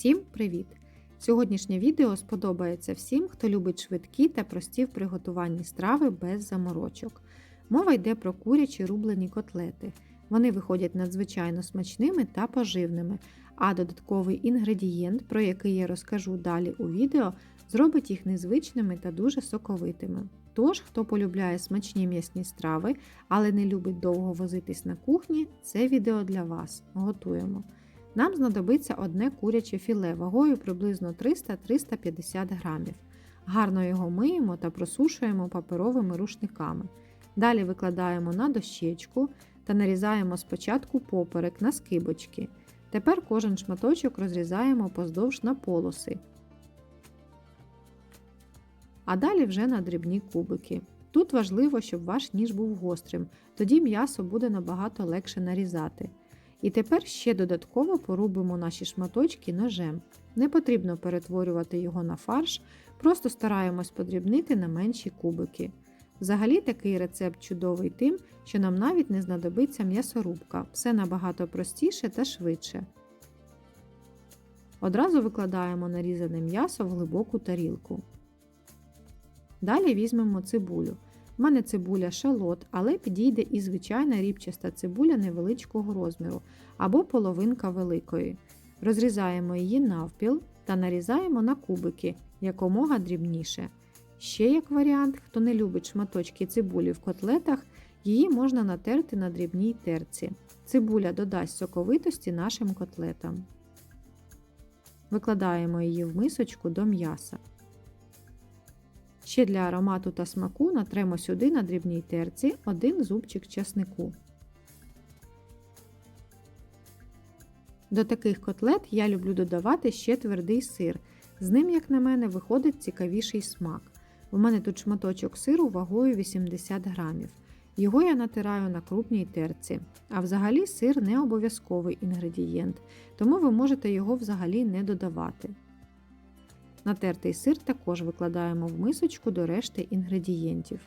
Всім привіт! Сьогоднішнє відео сподобається всім, хто любить швидкі та прості в приготуванні страви без заморочок. Мова йде про курячі рублені котлети. Вони виходять надзвичайно смачними та поживними, а додатковий інгредієнт, про який я розкажу далі у відео, зробить їх незвичними та дуже соковитими. Тож, хто полюбляє смачні м'ясні страви, але не любить довго возитись на кухні, це відео для вас. Готуємо. Нам знадобиться одне куряче філе вагою приблизно 300-350 грамів. Гарно його миємо та просушуємо паперовими рушниками. Далі викладаємо на дощечку та нарізаємо спочатку поперек на скибочки. Тепер кожен шматочок розрізаємо поздовж на полоси. А далі вже на дрібні кубики. Тут важливо, щоб ваш ніж був гострим, тоді м'ясо буде набагато легше нарізати. І тепер ще додатково порубимо наші шматочки ножем. Не потрібно перетворювати його на фарш, просто стараємось подрібнити на менші кубики. Взагалі такий рецепт чудовий тим, що нам навіть не знадобиться м'ясорубка, все набагато простіше та швидше. Одразу викладаємо нарізане м'ясо в глибоку тарілку. Далі візьмемо цибулю. У мене цибуля шалот, але підійде і звичайна рібчаста цибуля невеличкого розміру або половинка великої. Розрізаємо її навпіл та нарізаємо на кубики якомога дрібніше. Ще як варіант, хто не любить шматочки цибулі в котлетах, її можна натерти на дрібній терці. Цибуля додасть соковитості нашим котлетам. Викладаємо її в мисочку до м'яса. Ще для аромату та смаку натремо сюди на дрібній терці один зубчик часнику. До таких котлет я люблю додавати ще твердий сир. З ним, як на мене, виходить цікавіший смак. У мене тут шматочок сиру вагою 80 грамів. Його я натираю на крупній терці. А взагалі сир не обов'язковий інгредієнт, тому ви можете його взагалі не додавати. Натертий сир також викладаємо в мисочку до решти інгредієнтів.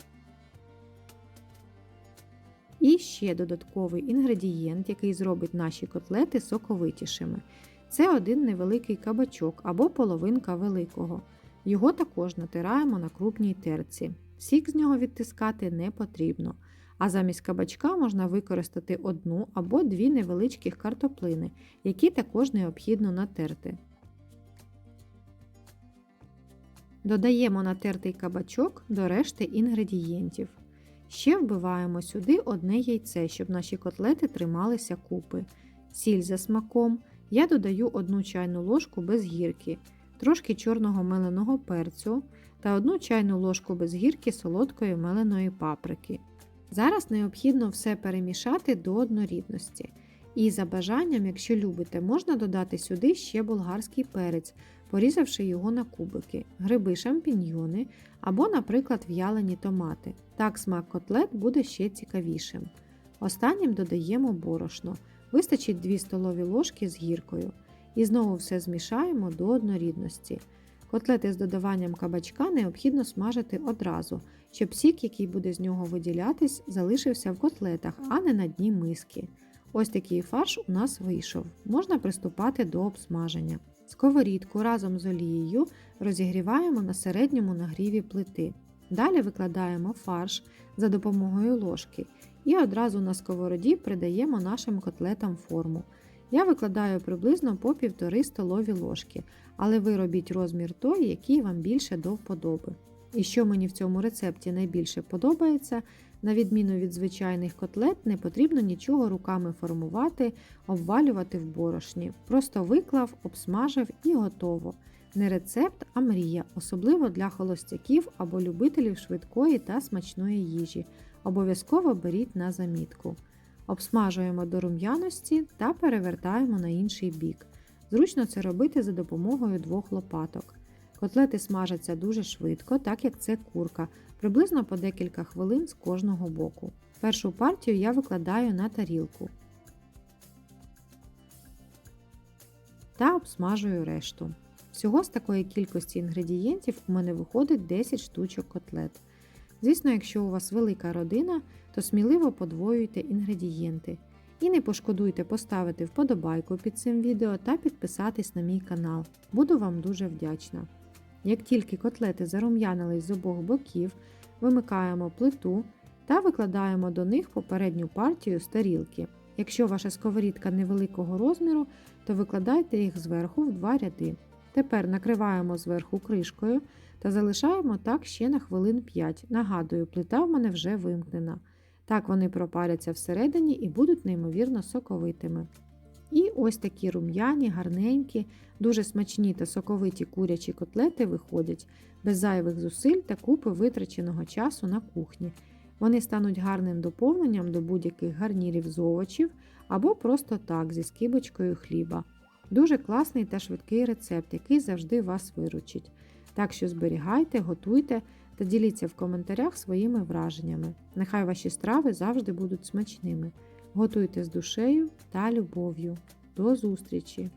І ще додатковий інгредієнт, який зробить наші котлети соковитішими. Це один невеликий кабачок або половинка великого. Його також натираємо на крупній терці. Сік з нього відтискати не потрібно. А замість кабачка можна використати одну або дві невеличких картоплини, які також необхідно натерти. Додаємо натертий кабачок до решти інгредієнтів. Ще вбиваємо сюди одне яйце, щоб наші котлети трималися купи. Сіль за смаком. Я додаю одну чайну ложку без гірки, трошки чорного меленого перцю та одну чайну ложку без гірки солодкої меленої паприки. Зараз необхідно все перемішати до однорідності. І за бажанням, якщо любите, можна додати сюди ще болгарський перець, порізавши його на кубики, гриби шампіньйони або, наприклад, в'ялені томати. Так смак котлет буде ще цікавішим. Останнім додаємо борошно, вистачить 2 столові ложки з гіркою. І знову все змішаємо до однорідності. Котлети з додаванням кабачка необхідно смажити одразу, щоб сік, який буде з нього виділятись, залишився в котлетах, а не на дні миски. Ось такий фарш у нас вийшов. Можна приступати до обсмаження. Сковорідку разом з олією розігріваємо на середньому нагріві плити. Далі викладаємо фарш за допомогою ложки і одразу на сковороді придаємо нашим котлетам форму. Я викладаю приблизно по 1,5 столові ложки, але ви робіть розмір той, який вам більше до вподоби. І що мені в цьому рецепті найбільше подобається, на відміну від звичайних котлет, не потрібно нічого руками формувати, обвалювати в борошні. Просто виклав, обсмажив і готово. Не рецепт, а мрія, особливо для холостяків або любителів швидкої та смачної їжі. Обов'язково беріть на замітку. Обсмажуємо до рум'яності та перевертаємо на інший бік. Зручно це робити за допомогою двох лопаток. Котлети смажаться дуже швидко, так як це курка, приблизно по декілька хвилин з кожного боку. Першу партію я викладаю на тарілку та обсмажую решту. Всього з такої кількості інгредієнтів у мене виходить 10 штучок котлет. Звісно, якщо у вас велика родина, то сміливо подвоюйте інгредієнти. І не пошкодуйте поставити вподобайку під цим відео та підписатись на мій канал. Буду вам дуже вдячна. Як тільки котлети зарум'янились з обох боків, вимикаємо плиту та викладаємо до них попередню партію з тарілки. Якщо ваша сковорідка невеликого розміру, то викладайте їх зверху в два ряди. Тепер накриваємо зверху кришкою та залишаємо так ще на хвилин 5. Нагадую, плита в мене вже вимкнена. Так вони пропаряться всередині і будуть неймовірно соковитими. І ось такі рум'яні, гарненькі, дуже смачні та соковиті курячі котлети виходять без зайвих зусиль та купи витраченого часу на кухні. Вони стануть гарним доповненням до будь-яких гарнірів з овочів або просто так зі скибочкою хліба. Дуже класний та швидкий рецепт, який завжди вас виручить. Так що зберігайте, готуйте та діліться в коментарях своїми враженнями. Нехай ваші страви завжди будуть смачними. Готуйте з душею та любов'ю. До зустрічі!